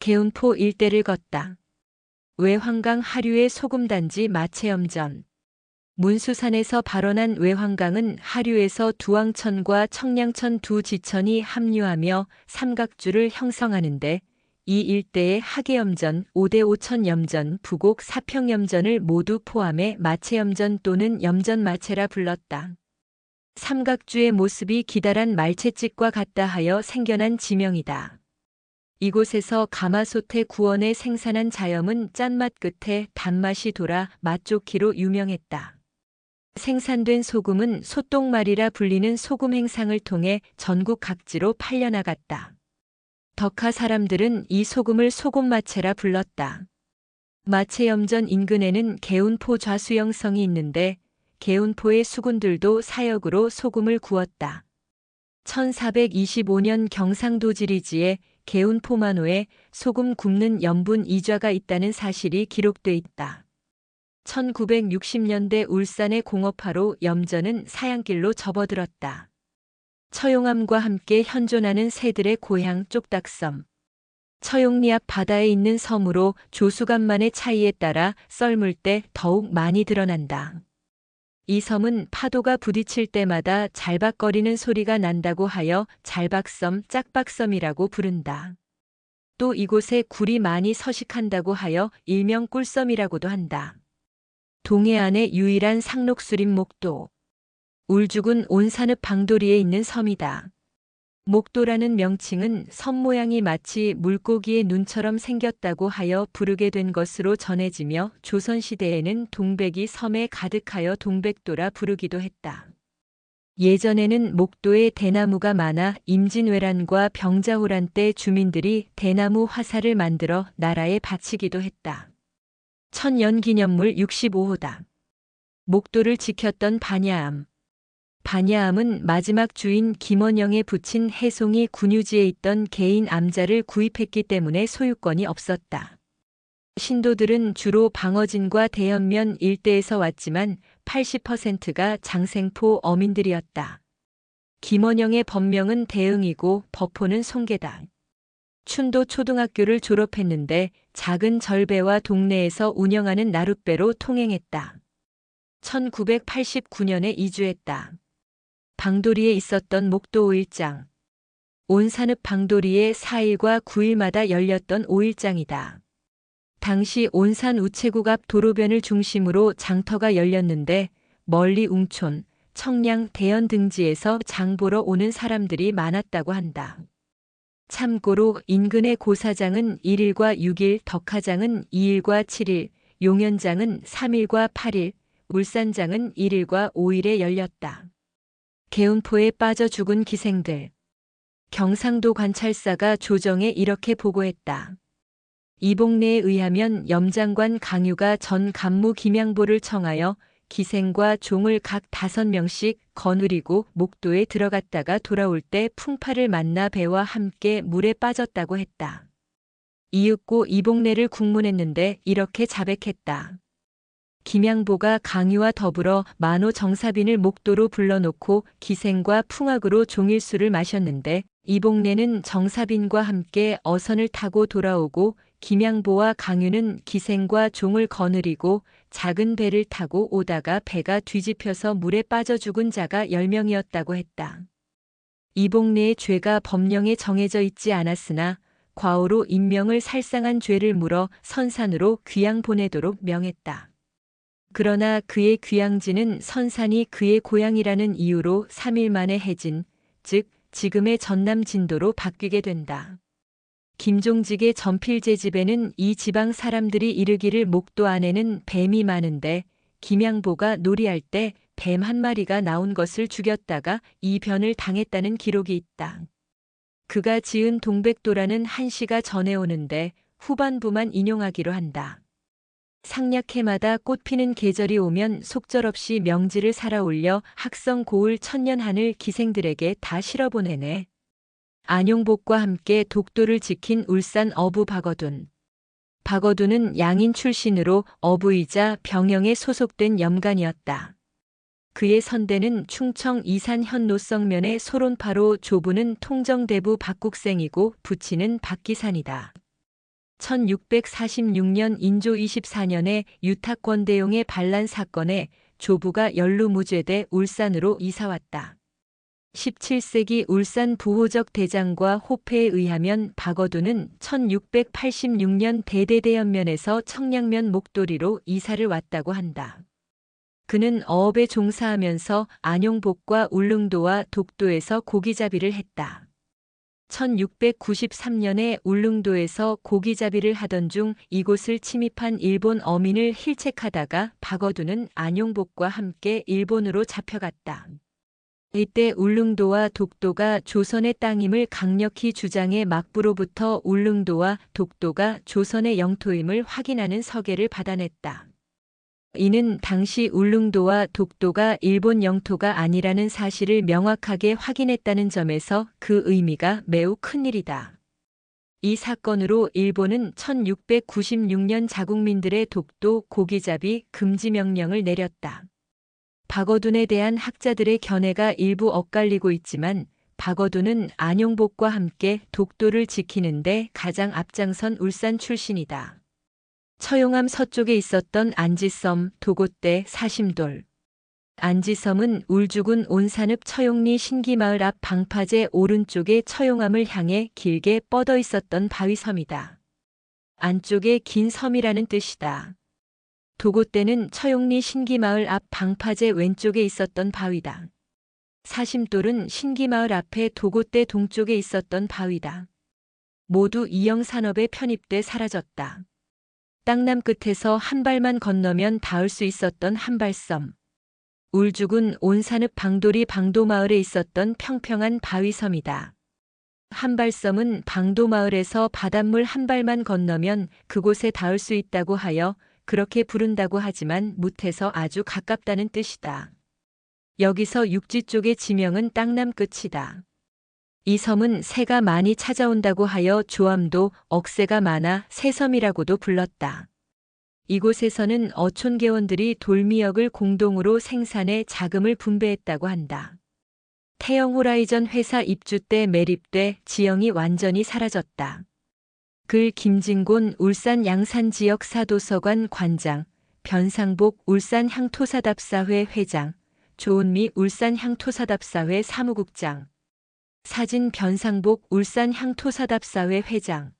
개운포 일대를 걷다. 외환강 하류의 소금단지 마체염전. 문수산에서 발원한 외환강은 하류에서 두왕천과 청량천 두 지천이 합류하며 삼각주를 형성하는데 이 일대의 하계염전, 5대 5천 염전, 부곡 사평 염전을 모두 포함해 마체염전 또는 염전마체라 불렀다. 삼각주의 모습이 기다란 말채찍과 같다 하여 생겨난 지명이다. 이곳에서 가마솥의 구원에 생산한 자염은 짠맛 끝에 단맛이 돌아 맛좋기로 유명했다. 생산된 소금은 소똥말이라 불리는 소금 행상을 통해 전국 각지로 팔려나갔다. 덕하 사람들은 이 소금을 소금마체라 불렀다. 마체염전 인근에는 개운포 좌수영성이 있는데 개운포의 수군들도 사역으로 소금을 구웠다. 1425년 경상도 지리지에 개운포만호에 소금 굽는 염분 이좌가 있다는 사실이 기록돼 있다. 1960년대 울산의 공업화로 염전은 사양길로 접어들었다. 처용암과 함께 현존하는 새들의 고향 쪽닥섬. 처용리 앞 바다에 있는 섬으로 조수간만의 차이에 따라 썰물 때 더욱 많이 드러난다. 이 섬은 파도가 부딪힐 때마다 잘박거리는 소리가 난다고 하여 잘박섬, 짝박섬이라고 부른다. 또 이곳에 굴이 많이 서식한다고 하여 일명 꿀섬이라고도 한다. 동해안의 유일한 상록수림 목도. 울죽은 온산읍 방도리에 있는 섬이다. 목도라는 명칭은 섬 모양이 마치 물고기의 눈처럼 생겼다고 하여 부르게 된 것으로 전해지며 조선시대에는 동백이 섬에 가득하여 동백도라 부르기도 했다. 예전에는 목도에 대나무가 많아 임진왜란과 병자호란 때 주민들이 대나무 화살을 만들어 나라에 바치기도 했다. 천연기념물 65호다. 목도를 지켰던 반야암. 반야암은 마지막 주인 김원영에 붙인 해송이 군유지에 있던 개인 암자를 구입했기 때문에 소유권이 없었다. 신도들은 주로 방어진과 대연면 일대에서 왔지만 80%가 장생포 어민들이었다. 김원영의 법명은 대응이고 법호는 송계다. 춘도 초등학교를 졸업했는데 작은 절배와 동네에서 운영하는 나룻배로 통행했다. 1989년에 이주했다. 방도리에 있었던 목도 5일장. 온 산읍 방도리에 4일과 9일마다 열렸던 5일장이다. 당시 온산 우체국 앞 도로변을 중심으로 장터가 열렸는데 멀리 웅촌, 청량, 대연 등지에서 장 보러 오는 사람들이 많았다고 한다. 참고로 인근의 고사장은 1일과 6일, 덕하장은 2일과 7일, 용현장은 3일과 8일, 울산장은 1일과 5일에 열렸다. 개운포에 빠져 죽은 기생들. 경상도 관찰사가 조정에 이렇게 보고했다. 이봉래에 의하면 염장관 강유가 전 간무 김양보를 청하여 기생과 종을 각 다섯 명씩 거느리고 목도에 들어갔다가 돌아올 때 풍파를 만나 배와 함께 물에 빠졌다고 했다. 이윽고 이봉래를 국문했는데 이렇게 자백했다. 김양보가 강유와 더불어 만호 정사빈을 목도로 불러놓고 기생과 풍악으로 종일수를 마셨는데 이봉래는 정사빈과 함께 어선을 타고 돌아오고 김양보와 강유는 기생과 종을 거느리고 작은 배를 타고 오다가 배가 뒤집혀서 물에 빠져 죽은 자가 10명이었다고 했다. 이봉래의 죄가 법령에 정해져 있지 않았으나 과오로 인명을 살상한 죄를 물어 선산으로 귀양 보내도록 명했다. 그러나 그의 귀양지는 선산이 그의 고향이라는 이유로 3일 만에 해진, 즉 지금의 전남 진도로 바뀌게 된다. 김종직의 전필제 집에는 이 지방 사람들이 이르기를 목도 안에는 뱀이 많은데 김양보가 놀이할 때 뱀 한 마리가 나온 것을 죽였다가 이 변을 당했다는 기록이 있다. 그가 지은 동백도라는 한시가 전해오는데 후반부만 인용하기로 한다. 상략해마다 꽃 피는 계절이 오면 속절없이 명지를 살아올려 학성 고을 천년한을 기생들에게 다 실어보내네. 안용복과 함께 독도를 지킨 울산 어부 박어둔. 박어둔은 양인 출신으로 어부이자 병영에 소속된 염간이었다. 그의 선대는 충청 이산 현노 성면의 소론파로 조부는 통정대부 박국생이고 부치는 박기산이다. 1646년 인조 24년에 유탁권 대용의 반란 사건에 조부가 연루무죄돼 울산으로 이사왔다. 17세기 울산 부호적 대장과 호패에 의하면 박어두는 1686년 대대대연면에서 청량면 목도리로 이사를 왔다고 한다. 그는 어업에 종사하면서 안용복과 울릉도와 독도에서 고기잡이를 했다. 1693년에 울릉도에서 고기잡이를 하던 중 이곳을 침입한 일본 어민을 힐책하다가 박어두는 안용복과 함께 일본으로 잡혀갔다. 이때 울릉도와 독도가 조선의 땅임을 강력히 주장해 막부로부터 울릉도와 독도가 조선의 영토임을 확인하는 서계를 받아냈다. 이는 당시 울릉도와 독도가 일본 영토가 아니라는 사실을 명확하게 확인했다는 점에서 그 의미가 매우 큰 일이다. 이 사건으로 일본은 1696년 자국민들의 독도 고기잡이 금지 명령을 내렸다. 박어둔에 대한 학자들의 견해가 일부 엇갈리고 있지만 박어둔은 안용복과 함께 독도를 지키는데 가장 앞장선 울산 출신이다. 처용암 서쪽에 있었던 안지섬, 도고대, 사심돌. 안지섬은 울주군 온산읍 처용리 신기마을 앞 방파제 오른쪽에 처용암을 향해 길게 뻗어 있었던 바위섬이다. 안쪽에 긴 섬이라는 뜻이다. 도고대는 처용리 신기마을 앞 방파제 왼쪽에 있었던 바위다. 사심돌은 신기마을 앞에 도고대 동쪽에 있었던 바위다. 모두 이영산업에 편입돼 사라졌다. 땅남 끝에서 한 발만 건너면 닿을 수 있었던 한발섬. 울죽은 온산읍 방돌이 방도마을에 있었던 평평한 바위섬이다. 한발섬은 방도마을에서 바닷물 한 발만 건너면 그곳에 닿을 수 있다고 하여 그렇게 부른다고 하지만 못해서 아주 가깝다는 뜻이다. 여기서 육지 쪽의 지명은 땅남 끝이다. 이 섬은 새가 많이 찾아온다고 하여 조암도 억새가 많아 새섬이라고도 불렀다. 이곳에서는 어촌계원들이 돌미역을 공동으로 생산해 자금을 분배했다고 한다. 태영 호라이전 회사 입주 때 매립돼 지형이 완전히 사라졌다. 글 김진곤 울산 양산 지역 사도서관 관장, 변상복 울산 향토사답사회 회장, 조은미 울산 향토사답사회 사무국장. 사진 변상복 울산 향토사답사회 회장